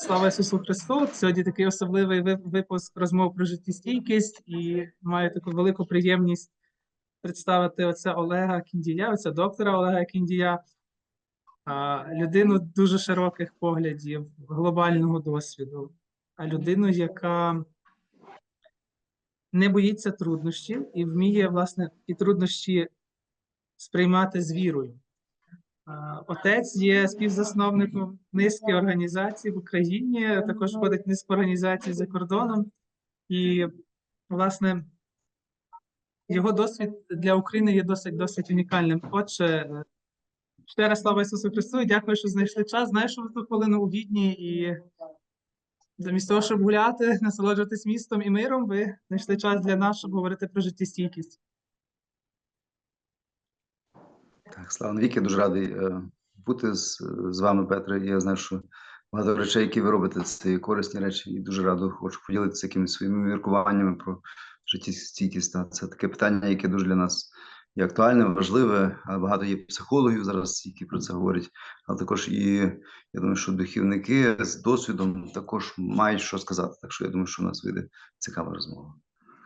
Слава Ісусу Христу! Сьогодні такий особливий випуск розмов про життєстійкість і маю таку велику приємність представити отця Олега Кіндія, отця доктора Олега Кіндія, людину дуже широких поглядів, глобального досвіду, а людину, яка не боїться труднощів і вміє, власне, і труднощі сприймати з вірою. Отець є співзасновником низки організацій в Україні, також входить в низку організацій за кордоном. І, власне, його досвід для України є досить досить унікальним. Отже, ще раз слава Ісусу Христу, дякую, що знайшли час. Знаю, що ви тут хвилину у Відні, і замість того, щоб гуляти, насолоджуватись містом і миром, ви знайшли час для нас, щоб говорити про життєстійкість. Так, слава навіки, дуже радий е, бути з, з вами, Петре. Я знаю, що багато речей, які ви робите, це корисні речі, і дуже радо хочу поділитися якимись своїми міркуваннями про життєстійкість. Це таке питання, яке дуже для нас є актуальне, важливе. Багато є психологів зараз, які про це говорять, але також і я думаю, що духівники з досвідом також мають що сказати. Так що я думаю, що у нас вийде цікава розмова.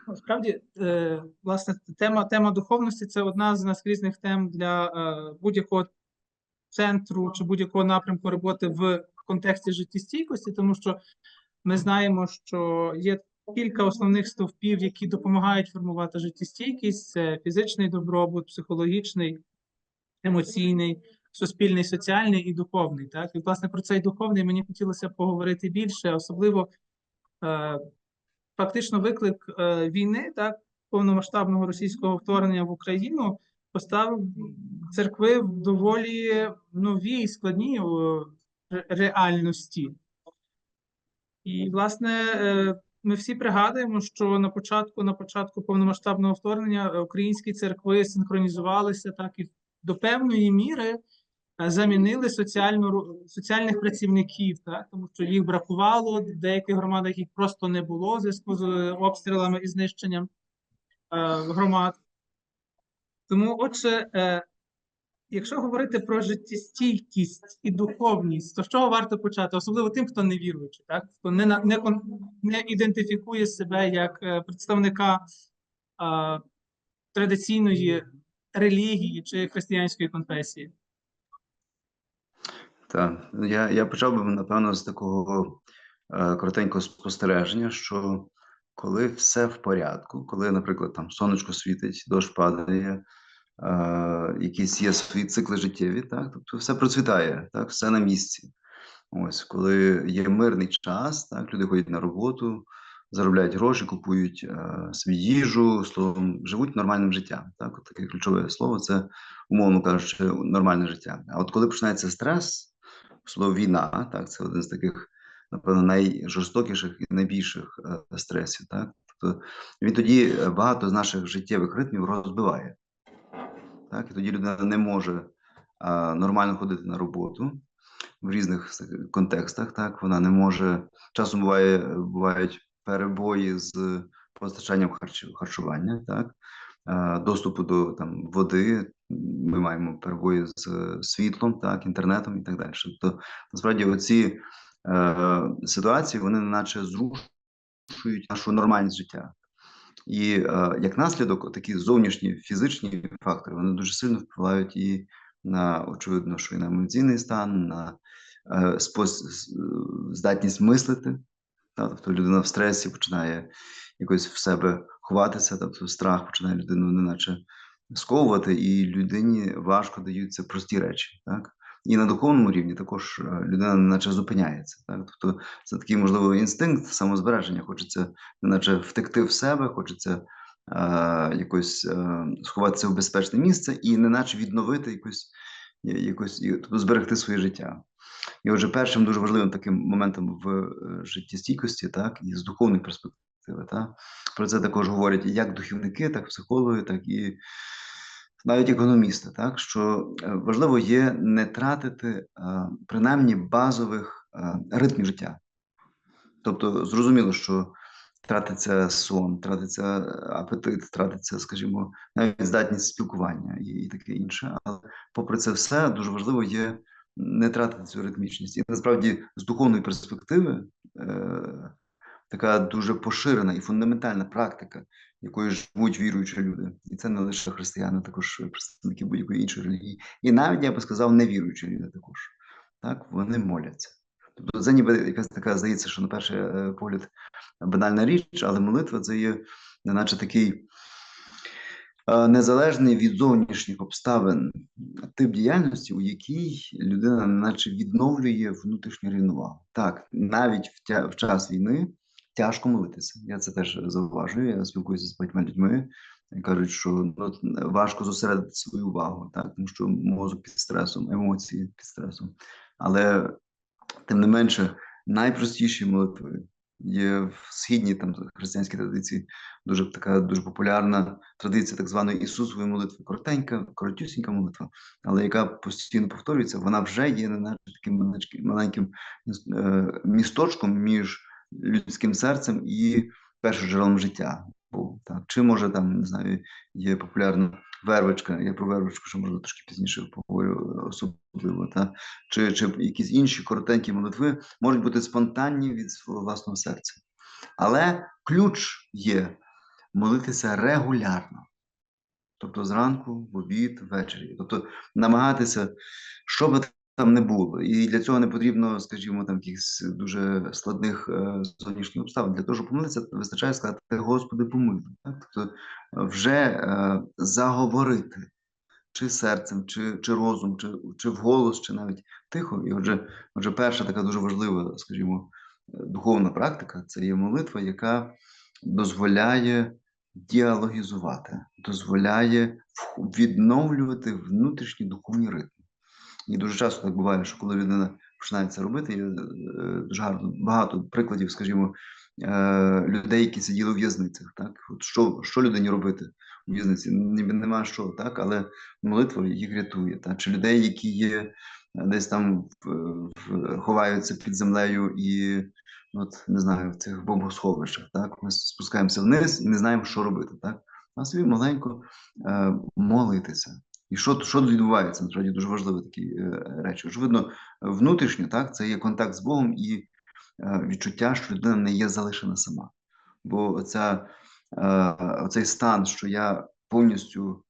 Насправді, е, власне, тема, тема духовності це одна з наскрізних тем для е, будь-якого центру чи будь-якого напрямку роботи в контексті життєстійкості, тому що ми знаємо, що є кілька основних стовпів, які допомагають формувати життєстійкість: це фізичний добробут, психологічний, емоційний, суспільний, соціальний і духовний. Так, і власне про цей духовний мені хотілося поговорити більше, особливо. Е, фактично виклик е, війни, так, повномасштабного російського вторгнення в Україну поставив церкви в доволі новій складній реальності. І, власне, е, ми всі пригадуємо, що на початку, на початку повномасштабного вторгнення е, українські церкви синхронізувалися так і до певної міри е, замінили соціальну соціальних працівників, так тому що їх бракувало в деяких громадах їх просто не було в зв'язку з е, обстрілами і знищенням е, громад. Тому, отже, е, якщо говорити про життєстійкість і духовність, то з чого варто почати? Особливо тим, хто не віруючий, так хто не не, не ідентифікує себе як е, представника е, традиційної релігії чи християнської конфесії. Так, я, я почав би, напевно, з такого е, коротенького спостереження, що коли все в порядку, коли, наприклад, там сонечко світить, дощ падає, е, якісь є свої цикли життєві, так, тобто все процвітає, так, все на місці. Ось, коли є мирний час, так, люди ходять на роботу, заробляють гроші, купують е, свою їжу, словом, живуть нормальним життям. Так, от таке ключове слово це, умовно кажучи, нормальне життя. А от коли починається стрес, Слово війна, так, це один з таких, напевно, найжорстокіших і найбільших е, стресів. Так? Тобто він тоді е, багато з наших життєвих ритмів розбиває. Так? І тоді людина не може а, нормально ходити на роботу в різних контекстах. Так? Вона не може. Часом буває, бувають перебої з постачанням харчування, так? е, доступу до там, води, ми маємо перебої з світлом, так, інтернетом і так далі. Тобто, насправді, оці е, ситуації вони наче зрушують нашу нормальність життя. І е, як наслідок, такі зовнішні фізичні фактори вони дуже сильно впливають і на очевидно, що і на емоційний стан, на е, спос- здатність мислити. Та, тобто людина в стресі починає якось в себе ховатися, тобто страх починає людину неначе сковувати, і людині важко даються прості речі. Так? І на духовному рівні також е, людина неначе зупиняється. Так? Тобто це такий, можливо, інстинкт самозбереження. Хочеться неначе втекти в себе, хочеться е, якось е, сховатися в безпечне місце і неначе відновити якось, якось тобто зберегти своє життя. І отже, першим дуже важливим таким моментом в е, життєстійкості, так, і з духовної перспективи, так, про це також говорять як духівники, так і психологи, так і навіть економісти, так, що е, важливо є не тратити е, принаймні базових е, ритмів життя. Тобто, зрозуміло, що тратиться сон, тратиться апетит, тратиться, скажімо, навіть здатність спілкування і, таке інше. Але попри це все, дуже важливо є не тратити цю ритмічність. І насправді з духовної перспективи така дуже поширена і фундаментальна практика, якою живуть віруючі люди. І це не лише християни, також представники будь-якої іншої релігії. І навіть я би сказав, невіруючі люди також. Так, вони моляться. Тобто це ніби якась така здається, що на перший е, погляд банальна річ, але молитва це є неначе такий е, незалежний від зовнішніх обставин тип діяльності, у якій людина наче відновлює внутрішню рівновагу. Так, навіть в, тя, в час війни тяжко молитися. Я це теж зауважую. Я спілкуюся з багатьма людьми. Кажуть, що ну, важко зосередити свою увагу, так тому що мозок під стресом, емоції під стресом. Але тим не менше, найпростіші молитви є в східній там християнській традиції дуже така дуже популярна традиція так званої Ісусової молитви. Коротенька, коротюсінька молитва, але яка постійно повторюється, вона вже є не таким маленьким е, місточком між людським серцем і першоджерелом життя. Бо, так, чи може там не знаю, є популярна вервичка, я про вервичку, що можна трошки пізніше поговорю особливо, та чи, чи якісь інші коротенькі молитви можуть бути спонтанні від свого власного серця. Але ключ є молитися регулярно. Тобто зранку, в обід, ввечері. Тобто намагатися, що би там не було. І для цього не потрібно, скажімо, там якихось дуже складних е, зовнішніх обставин. Для того, щоб помилитися, вистачає сказати Господи, помилуй. Тобто вже е, заговорити чи серцем, чи, чи розум, чи, чи вголос, чи навіть тихо. І отже, отже, перша така дуже важлива, скажімо, е, духовна практика це є молитва, яка дозволяє діалогізувати, дозволяє відновлювати внутрішні духовні ритми. І дуже часто так буває, що коли людина починає це робити, є е, дуже гарно багато прикладів, скажімо, е, людей, які сиділи у в'язницях. Так, от що що людині робити у в'язниці? Нема що, так, але молитва їх рятує. Так? Чи людей, які є десь там ховаються під землею і от не знаю, в цих бомбосховищах, так ми спускаємося вниз і не знаємо, що робити. Так, а собі маленько е, молитися. І що що відбувається? Насправді дуже важливі такі е, речі. Очевидно, внутрішньо так це є контакт з Богом і е, відчуття, що людина не є залишена сама. Бо оця, е, оцей стан, що я повністю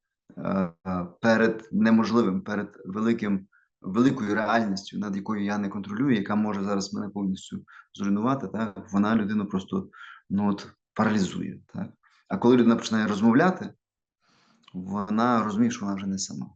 перед неможливим, перед великим, великою реальністю, над якою я не контролюю, яка може зараз мене повністю зруйнувати, так вона людину просто ну от паралізує. Так? А коли людина починає розмовляти вона розуміє, що вона вже не сама.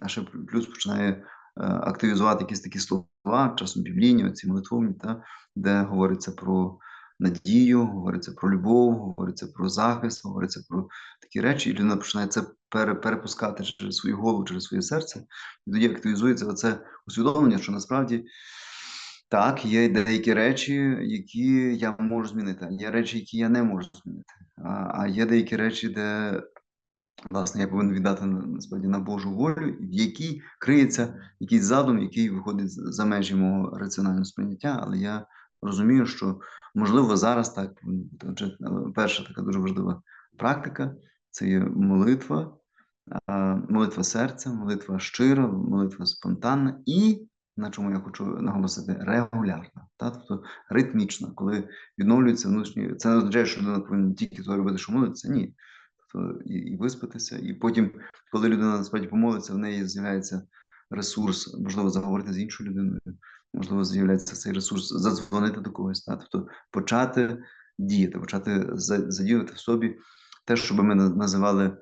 А ще плюс починає е, активізувати якісь такі слова, часом біблійні, оці молитвовні, та, де говориться про надію, говориться про любов, говориться про захист, говориться про такі речі, і людина починає це перепускати через свою голову, через своє серце, і тоді активізується оце усвідомлення, що насправді. Так, є деякі речі, які я можу змінити, є речі, які я не можу змінити. А а є деякі речі, де Власне, я повинен віддати насправді на Божу волю, в якій криється якийсь задум, який виходить за межі мого раціонального сприйняття, але я розумію, що можливо зараз так Отже, е, перша така дуже важлива практика це є молитва, молитва серця, молитва щира, молитва спонтанна і, на чому я хочу наголосити, регулярна, та? тобто ритмічна, коли відновлюється внутрішній. Це не означає, що людина повинна тільки то робити, що молиться. Ні і, і виспатися. І потім, коли людина насправді помолиться, в неї з'являється ресурс, можливо, заговорити з іншою людиною, можливо, з'являється цей ресурс задзвонити до когось, та? тобто почати діяти, почати задіяти в собі те, що би ми називали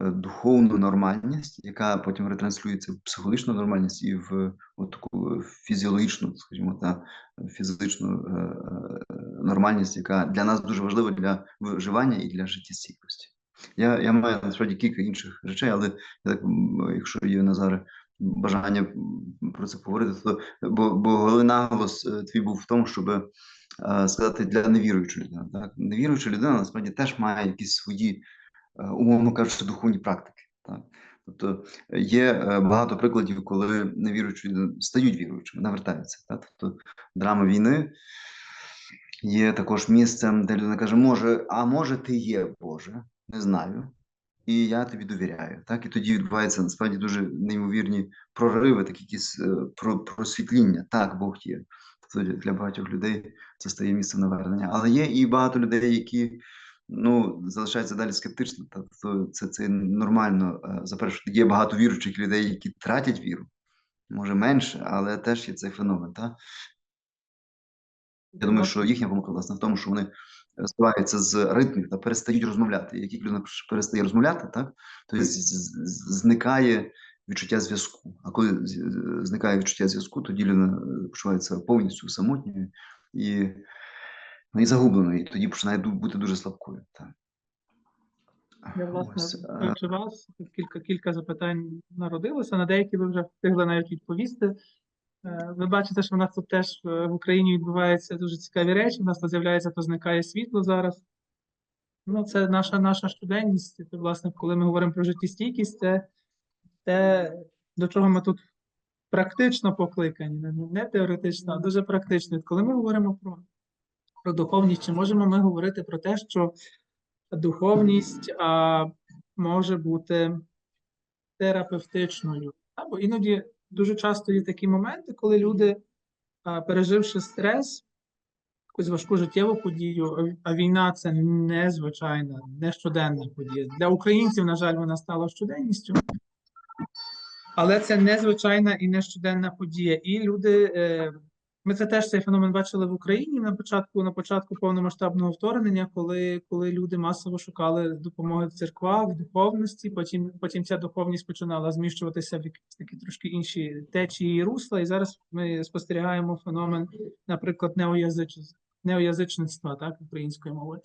е, духовну нормальність, яка потім ретранслюється в психологічну нормальність і в таку фізіологічну, скажімо, та фізичну е, е, нормальність, яка для нас дуже важлива для виживання і для життєстійкості. Я я маю насправді кілька інших речей, але я так, якщо є Назаре бажання про це поговорити, то бо бо головний наголос е, твій був в тому, щоб е, сказати для невіруючої людини. Так? Невіруюча людина насправді теж має якісь свої, е, умовно кажучи, духовні практики. Так? Тобто є багато прикладів, коли невіруючі стають віруючими, навертаються. Так? Тобто драма війни. Є також місцем, де людина каже, може, а може, ти є Боже, не знаю. і я тобі довіряю. Так, і тоді відбуваються насправді дуже неймовірні прориви, такі якісь е, про, просвітління. Так, Бог є. Тобто для багатьох людей це стає місцем навернення. Але є і багато людей, які ну, залишаються далі скептичними. Тобто це, це нормально. е, Заперечувати. Є багато віруючих людей, які тратять віру. Може менше, але теж є цей феномен. Так? Я думаю, що їхня помилка власне в тому, що вони е, з ритмів та перестають розмовляти. Як тільки людина перестає розмовляти, так то зникає відчуття зв'язку. А коли зникає відчуття зв'язку, тоді людина е, почувається повністю самотньою і, ну, і загубленою. І тоді починає бути дуже слабкою. Так. Я, власне, слухаючи вас, кілька, кілька запитань народилося, на деякі ви вже встигли навіть відповісти. Е, Ви бачите, що в нас тут теж е, в Україні відбуваються дуже цікаві речі. У нас то з'являється, то зникає світло зараз. Ну, це наша наша щоденність. І, власне, коли ми говоримо про життєстійкість, це те, до чого ми тут практично покликані, не, теоретично, а дуже практично. Коли ми говоримо про, про духовність, чи можемо ми говорити про те, що духовність а, може бути терапевтичною. Або іноді дуже часто є такі моменти, коли люди, переживши стрес, якусь важку життєву подію, а- війна це незвичайна, не щоденна подія. Для українців, на жаль, вона стала щоденністю. Але це незвичайна і не щоденна подія. І люди, е, ми це теж цей феномен бачили в Україні на початку, на початку повномасштабного вторгнення, коли, коли люди масово шукали допомоги в церквах, в духовності. Потім, потім ця духовність починала зміщуватися в якісь такі трошки інші течії і русла. І зараз ми спостерігаємо феномен, наприклад, неоязич... неоязичництва, так, українською мовою.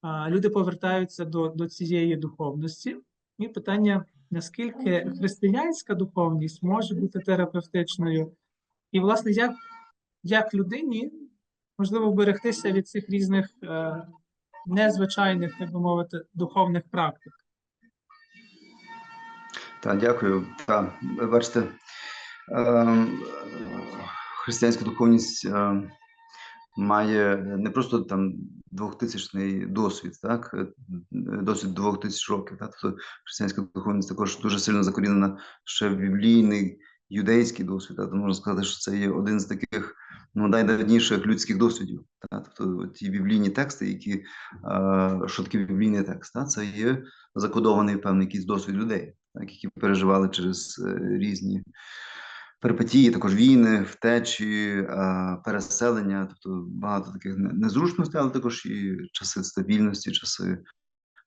А, люди повертаються до, до цієї духовності. І питання, наскільки християнська духовність може бути терапевтичною, і, власне, як, як людині можливо вберегтися від цих різних е, незвичайних, так би мовити, духовних практик. Так, дякую. Так, бачите, ем, християнська духовність ем, має не просто там двохтисячний досвід, так, е, досвід двох тисяч років. Так? Тобто християнська духовність також дуже сильно закорінена ще в біблійний юдейський досвід. Так? То можна сказати, що це є один з таких ну, найдавніших людських досвідів. Так? Тобто ті біблійні тексти, які е, що таке біблійний текст, так? це є закодований певний якийсь досвід людей, так? які переживали через е, різні перипетії, також війни, втечі, е, переселення, тобто багато таких незручностей, але також і часи стабільності, часи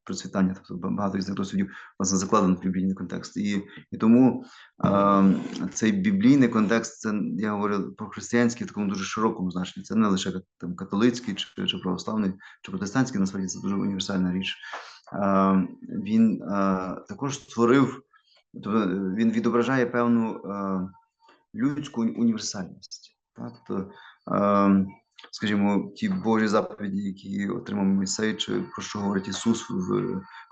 процвітання, тобто багато із досвідів власне закладено в біблійний контекст. І, і тому е, цей біблійний контекст, це я говорю про християнський в такому дуже широкому значенні. Це не лише там католицький чи, чи православний, чи протестантський, насправді це дуже універсальна річ. Е, він е, також створив, тобто він відображає певну. Е, людську універсальність. Так? Тобто, е, скажімо, ті Божі заповіді, які отримав Мойсей, чи про що говорить Ісус в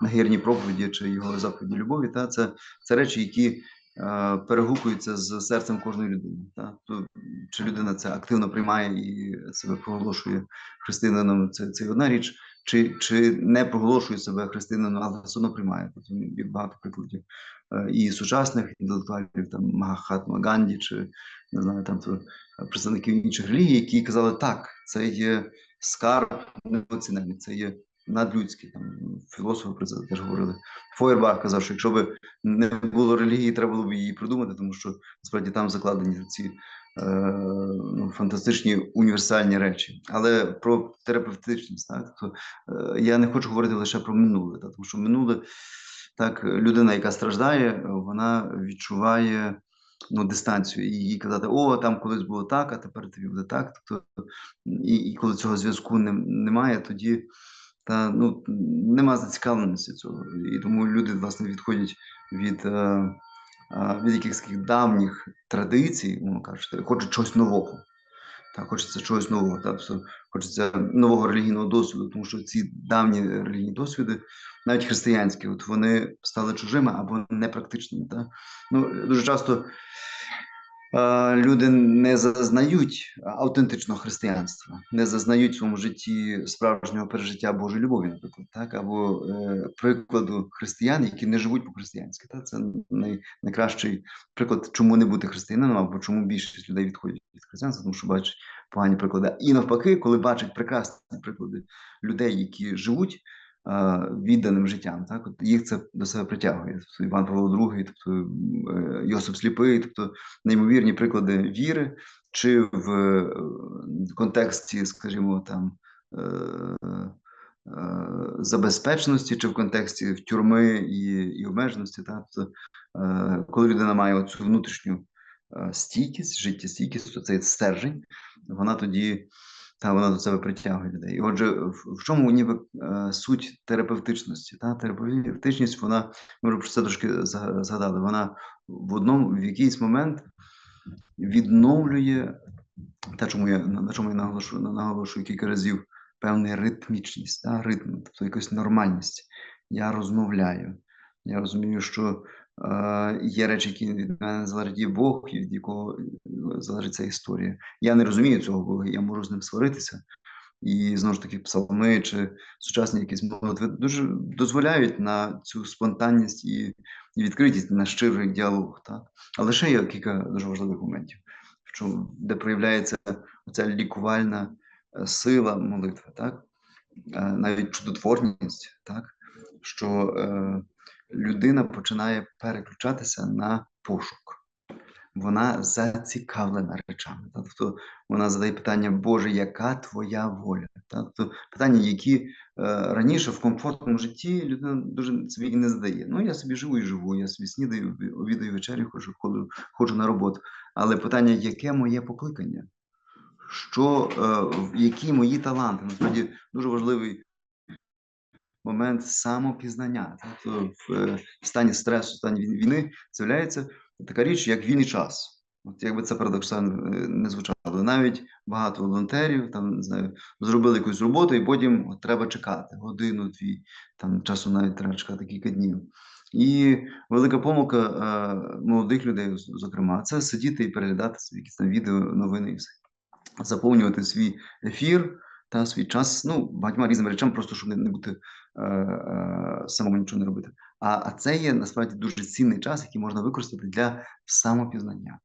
нагірній проповіді, чи його заповіді любові, та? Це, це речі, які е, перегукуються з серцем кожної людини. Та? То, чи людина це активно приймає і себе проголошує християнином, це, це одна річ, чи, чи не проголошує себе християнином, але все одно приймає. Тобто є багато прикладів і сучасних інтелектуалів, там Махатма Ганді, чи не знаю, там то, представників інших релігій, які казали, так, це є скарб неоцінений, це є надлюдський. Там філософи про це теж говорили. Фойербах казав, що якщо б не було релігії, треба було б її придумати, тому що насправді там закладені ці е, ну, фантастичні універсальні речі. Але про терапевтичність, так то е, я не хочу говорити лише про минуле, так, тому що минуле так, людина, яка страждає, вона відчуває ну, дистанцію. І їй казати, о, там колись було так, а тепер тобі буде так. Тобто, і, і коли цього зв'язку не, немає, тоді та, ну, нема зацікавленості цього. І тому люди, власне, відходять від, е, е, від якихось давніх традицій, мовно кажучи, хочуть чогось нового. Так, хочеться чогось нового, так, хочеться нового релігійного досвіду, тому що ці давні релігійні досвіди, навіть християнські, от вони стали чужими або непрактичними. Так? Ну, дуже часто люди не зазнають автентичного християнства, не зазнають в своєму житті справжнього пережиття Божої любові, наприклад, так, або е, прикладу християн, які не живуть по-християнськи. Так? Це най, найкращий приклад, чому не бути християнином, або чому більшість людей відходять від християнства, тому що бачать погані приклади. І навпаки, коли бачать прекрасні приклади людей, які живуть е, відданим життям, так, от їх це до себе притягує. Тобто Іван Павло II, тобто е, Йосип Сліпий, тобто неймовірні приклади віри, чи в е, контексті, скажімо, там е, е, забезпеченості, чи в контексті тюрми і, і обмеженості. Так? Тобто, е, коли людина має цю внутрішню е, стійкість, життєстійкість, то цей стержень, вона тоді та вона до себе притягує людей. І отже, в, чому ніби е, суть терапевтичності? Та терапевтичність, вона ми вже про це трошки згадали. Вона в одному в якийсь момент відновлює те, чому я на чому я наголошую, наголошую кілька разів, певний ритмічність, та, ритм, тобто якусь нормальність. Я розмовляю. Я розумію, що є речі, які від мене залежать є Бог, і від якого е, залежить ця історія. Я не розумію цього Бога, я можу з ним сваритися. І знову ж таки, псалми чи сучасні якісь молитви дуже дозволяють на цю спонтанність і, і відкритість на щирий діалог. Так? Але ще є кілька дуже важливих моментів, де проявляється ця лікувальна е, сила молитви, так? Е, навіть чудотворність, так? що е, людина починає переключатися на пошук. Вона зацікавлена речами. Тобто вона задає питання, Боже, яка твоя воля? Тобто питання, які е, раніше в комфортному житті людина дуже собі не задає. Ну, я собі живу і живу, я собі снідаю, обідаю вечерю, ходжу, ходжу, ходжу на роботу. Але питання, яке моє покликання? Що, е, які мої таланти? Насправді дуже важливий момент самопізнання. Тобто в стані стресу, в стані війни з'являється така річ, як вільний час. От якби це парадоксально е, не звучало. Навіть багато волонтерів там не знаю, зробили якусь роботу, і потім от, треба чекати годину, дві, там часу навіть треба чекати кілька днів. І велика помилка е, молодих людей, зокрема, це сидіти і переглядати собі якісь там відео, новини і все. Заповнювати свій ефір та свій час, ну, багатьма різними речами, просто щоб не, бути самому нічого не робити. А, а це є насправді дуже цінний час, який можна використати для самопізнання.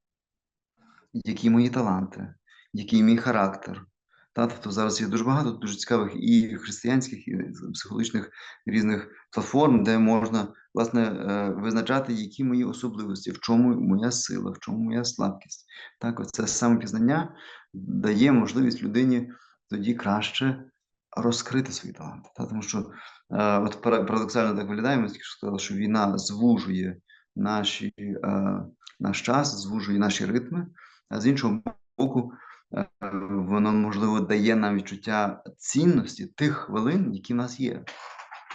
Які мої таланти, який мій характер. Та, тобто зараз є дуже багато дуже цікавих і християнських, і психологічних різних платформ, де можна власне е, визначати, які мої особливості, в чому моя сила, в чому моя слабкість. Так, оце самопізнання дає можливість людині тоді краще розкрити свої таланти. Та? Тому що е, от пара- парадоксально так виглядає, ми тільки сказали, що війна звужує наші, е, наш час, звужує наші ритми, а з іншого боку, е, воно можливо дає нам відчуття цінності тих хвилин, які в нас є.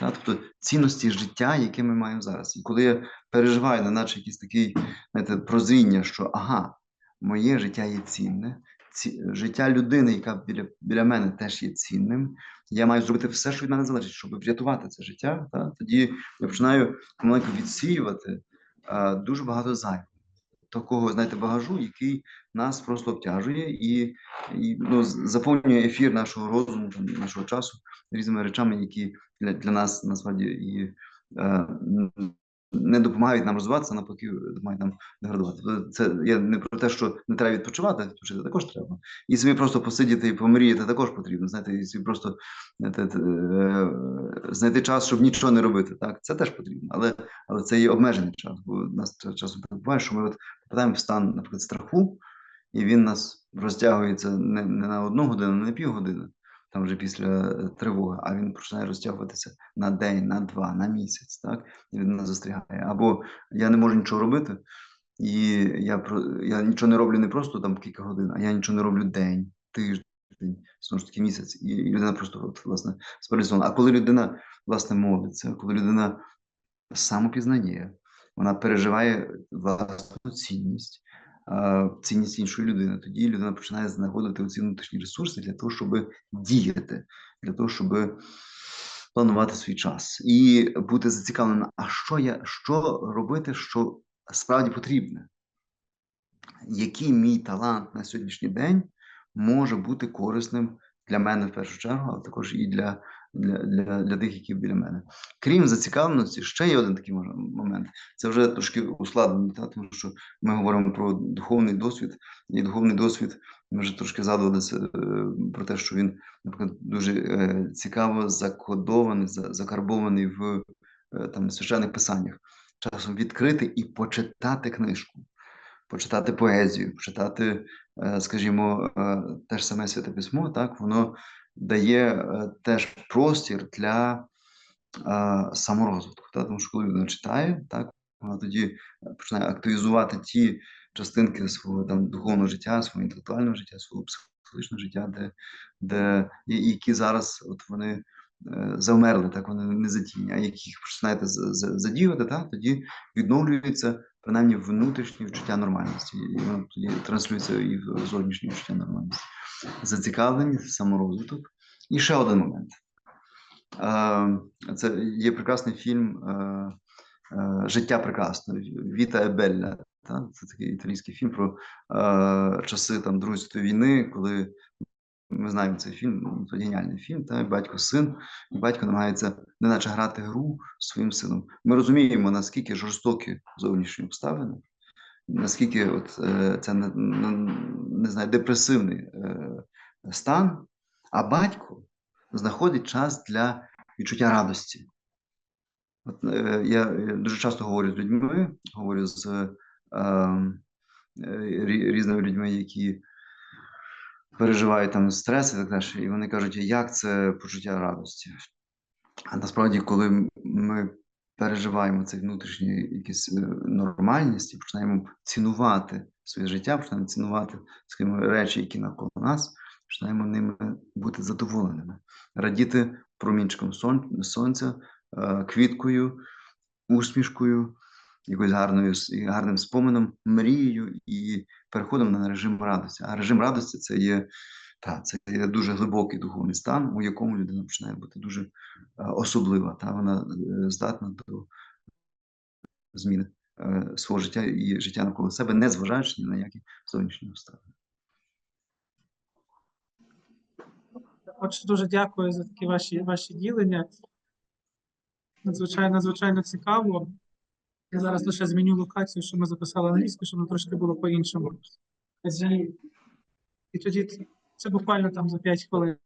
Та? Тобто цінності життя, яке ми маємо зараз. І коли я переживаю, неначе якийсь такий знаєте, прозріння, що ага, моє життя є цінне, ці, життя людини, яка біля, біля мене теж є цінним. Я маю зробити все, що від мене залежить, щоб врятувати це життя. Та? Тоді я починаю помаленьку відсіювати а, дуже багато зайвого. Такого, знаєте, багажу, який нас просто обтяжує і, і ну, заповнює ефір нашого розуму, нашого часу різними речами, які для, для нас насправді і е, не допомагають нам розвиватися, навпаки, допомагають нам деградувати. Тобто Це я не про те, що не треба відпочивати, відпочити також треба. І собі просто посидіти і помріяти також потрібно. Знаєте, і собі просто е, знайти час, щоб нічого не робити. Так, це теж потрібно, але, але це є обмежений час. Бо нас часом буває, що ми от попадаємо в стан, наприклад, страху, і він нас розтягується не, не на одну годину, не на півгодини, там вже після е, тривоги, а він починає розтягуватися на день, на два, на місяць, так? І він нас застрягає. Або я не можу нічого робити, і я, я нічого не роблю не просто там кілька годин, а я нічого не роблю день, тиждень, знову ж таки місяць, і, людина просто от, власне спаралізована. А коли людина власне молиться, коли людина самопізнає, вона переживає власну цінність, цінність іншої людини. Тоді людина починає знаходити оці внутрішні ресурси для того, щоб діяти, для того, щоб планувати свій час і бути зацікавленим, а що я що робити, що справді потрібне. який мій талант на сьогоднішній день може бути корисним для мене в першу чергу, але також і для, для, для, для тих, які біля мене. Крім зацікавленості, ще є один такий момент. Це вже трошки ускладнено, та, тому що ми говоримо про духовний досвід, і духовний досвід, ми вже трошки згадували е, про те, що він, наприклад, дуже е, цікаво закодований, за- закарбований в е, там, священних писаннях. Часом відкрити і почитати книжку, почитати поезію, почитати, е, скажімо, е, те ж саме святе письмо, так, воно дає е, теж простір для е, саморозвитку. Так? Тому що коли людина читає, так, вона тоді е, починає активізувати ті частинки свого там, духовного життя, свого інтелектуального життя, свого психологічного життя, де, де, які зараз от вони завмерли, так вони не затінні, а як їх починаєте за- за- задіювати, так, тоді відновлюється принаймні внутрішнє відчуття нормальності, і воно тоді транслюється і в зовнішнє відчуття нормальності. Зацікавленість, саморозвиток. І ще один момент. Е, Це є прекрасний фільм е, е, Життя прекрасно Віта Ебелля. Це такий італійський фільм про часи там, Другої світової війни, коли ми знаємо цей фільм, ну, це геніальний фільм, та, батько син, і батько намагається неначе грати гру своїм сином. Ми розуміємо, наскільки жорстокі зовнішні обставини, наскільки от, е, це не, не, знаю, депресивний е, стан, а батько знаходить час для відчуття радості. От, е, я дуже часто говорю з людьми, говорю з е, е, різними людьми, які переживають там стрес і так далі, і вони кажуть, як це почуття радості? А насправді, коли ми переживаємо цей внутрішній якийсь е, нормальність і починаємо цінувати своє життя, починаємо цінувати скажімо, речі, які навколо нас, починаємо ними бути задоволеними, радіти промінчиком сон- сонця, е, квіткою, усмішкою, якоюсь гарною гарним споменом, мрією і переходом на режим радості. А режим радості це є, та, це є дуже глибокий духовний стан, у якому людина починає бути дуже е, особлива. Та, вона е, здатна до зміни е, свого життя і життя навколо себе, не зважаючи ні на які зовнішні обставини. Отже, дуже дякую за такі ваші, ваші ділення. Надзвичайно, надзвичайно цікаво. Я зараз лише зміню локацію, що ми записали англійську, щоб воно трошки було по-іншому. І тоді це буквально там за 5 хвилин.